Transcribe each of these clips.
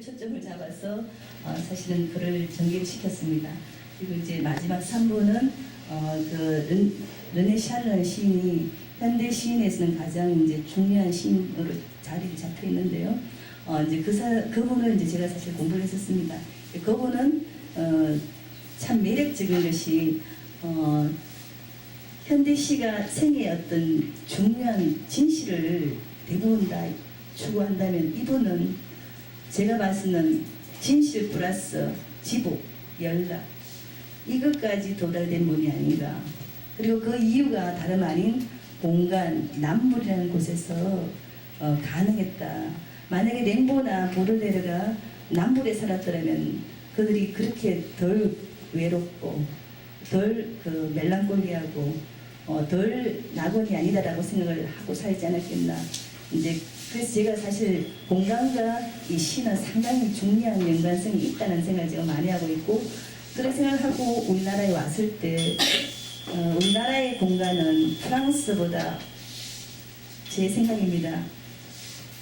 초점을 잡아서 어, 사실은 글을 전개시켰습니다. 그리고 이제 마지막 3부는 어, 그 르, 르네 샤르 시인이 현대 시인에서는 가장 이제 중요한 시인으로 자리를 잡혀 있는데요. 어, 이제 그 사, 그분을 이제 제가 사실 공부를 했었습니다. 그분은 어, 참 매력적인 것이 어, 현대 시가 생의 어떤 중요한 진실을 대부분 다 추구한다면 이분은 제가 봐서는 진실 플러스 지복, 연락 이것까지 도달된 분이 아닌가. 그리고 그 이유가 다름 아닌 공간, 남불이라는 곳에서 어, 가능했다. 만약에 냉보나 보르데르가 남불에 살았더라면 그들이 그렇게 덜 외롭고 덜 그 멜랑콜리하고 어, 덜 낙원이 아니다라고 생각을 하고 살지 않았겠나. 이제 그래서 제가 사실 공간과 이 시는 상당히 중요한 연관성이 있다는 생각을 제가 많이 하고 있고 그런 생각을 하고 우리나라에 왔을 때 어, 우리나라의 공간은 프랑스보다 제 생각입니다.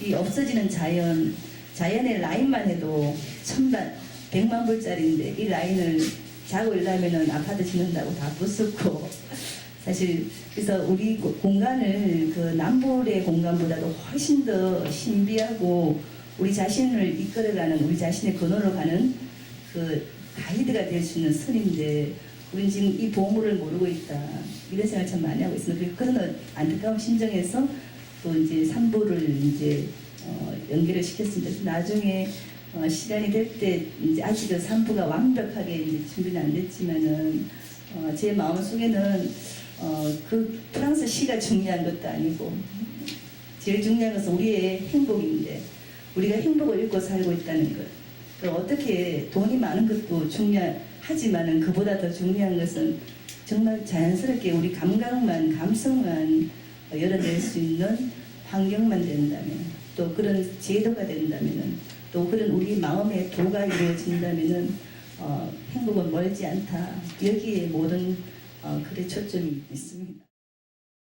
이 없어지는 자연, 자연의 라인만 해도 천만, 백만 불짜리인데 이 라인을 자고 일하면은 아파트 짓는다고 다 부수고 사실 그래서 우리 고- 공간을 그 남불의 공간보다도 훨씬 더 신비하고 우리 자신을 이끌어가는 우리 자신의 근원으로 가는 그 가이드가 될 수 있는 선인데 우리는 지금 이 보물을 모르고 있다 이런 생각을 참 많이 하고 있습니다. 그런 안타까운 심정에서 또 이제 삼부를 이제 어, 연결을 시켰습니다. 나중에 어, 시간이 될 때 이제 아직은 삼부가 완벽하게 이제 준비는 안 됐지만은 어, 제 마음 속에는 어, 그 프랑스 시가 중요한 것도 아니고 제일 중요한 것은 우리의 행복인데 우리가 행복을 잃고 살고 있다는 것. 그 어떻게 돈이 많은 것도 중요하지만은 그보다 더 중요한 것은 정말 자연스럽게 우리 감각만 감성만 열어낼 수 있는 환경만 된다면 또 그런 제도가 된다면은 또 그런 우리 마음의 도가 이루어진다면은 어, 행복은 멀지 않다 여기에 모든 어, 글의 초점이 있습니다.